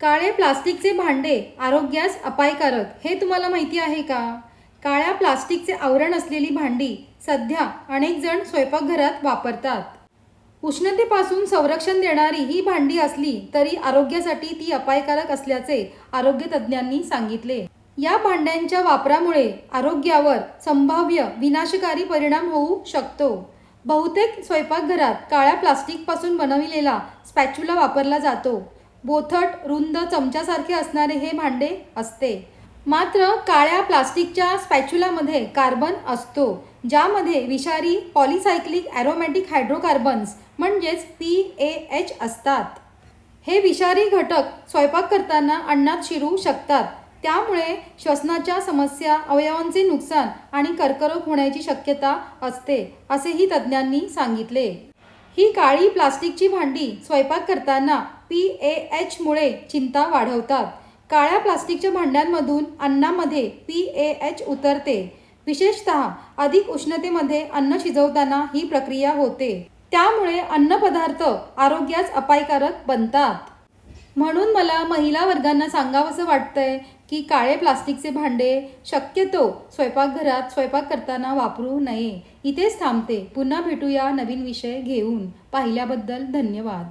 काळे प्लास्टिकचे भांडे आरोग्यास अपायकारक हे तुम्हाला माहिती आहे का? काळ्या प्लास्टिकचे आवरण असलेली भांडी सध्या अनेक जण स्वयंपाकघरात वापरतात. उष्णतेपासून संरक्षण देणारी ही भांडी असली तरी आरोग्यासाठी ती अपायकारक असल्याचे आरोग्य तज्ज्ञांनी सांगितले. या भांड्यांच्या वापरामुळे आरोग्यावर संभाव्य विनाशकारी परिणाम होऊ शकतो. बहुतेक स्वयंपाकघरात काळ्या प्लास्टिकपासून बनविलेला स्पॅच्युला वापरला जातो. बोथट रुंद चमच्यासारखे असणारे हे भांडे असते. मात्र काळ्या प्लास्टिकच्या स्पॅच्युलामध्ये कार्बन असतो ज्यामध्ये विषारी पॉलिसायक्लिक ॲरोमॅटिक हायड्रोकार्बन्स म्हणजेच पी ए एच असतात. हे विषारी घटक स्वयंपाक करताना अन्नात शिरू शकतात. त्यामुळे श्वसनाच्या समस्या अवयवांचे नुकसान आणि कर्करोग होण्याची शक्यता असते असेही तज्ज्ञांनी सांगितले. ही काळी प्लास्टिकची भांडी स्वयंपाक करताना पी ए एचमुळे चिंता वाढवतात. काळ्या प्लास्टिकच्या भांड्यांमधून अन्नामध्ये पी ए एच उतरते. विशेषत अधिक उष्णतेमध्ये अन्न शिजवताना ही प्रक्रिया होते. त्यामुळे अन्नपदार्थ आरोग्यास अपायकारक बनतात. म्हणून मला महिला वर्गांना सांगावंसं वाटतंय की काळे प्लास्टिकचे भांडे शक्यतो स्वयंपाकघरात स्वयंपाक करताना वापरू नये. इथेच थांबते. पुन्हा भेटूया नवीन विषय घेऊन. पाहिल्याबद्दल धन्यवाद.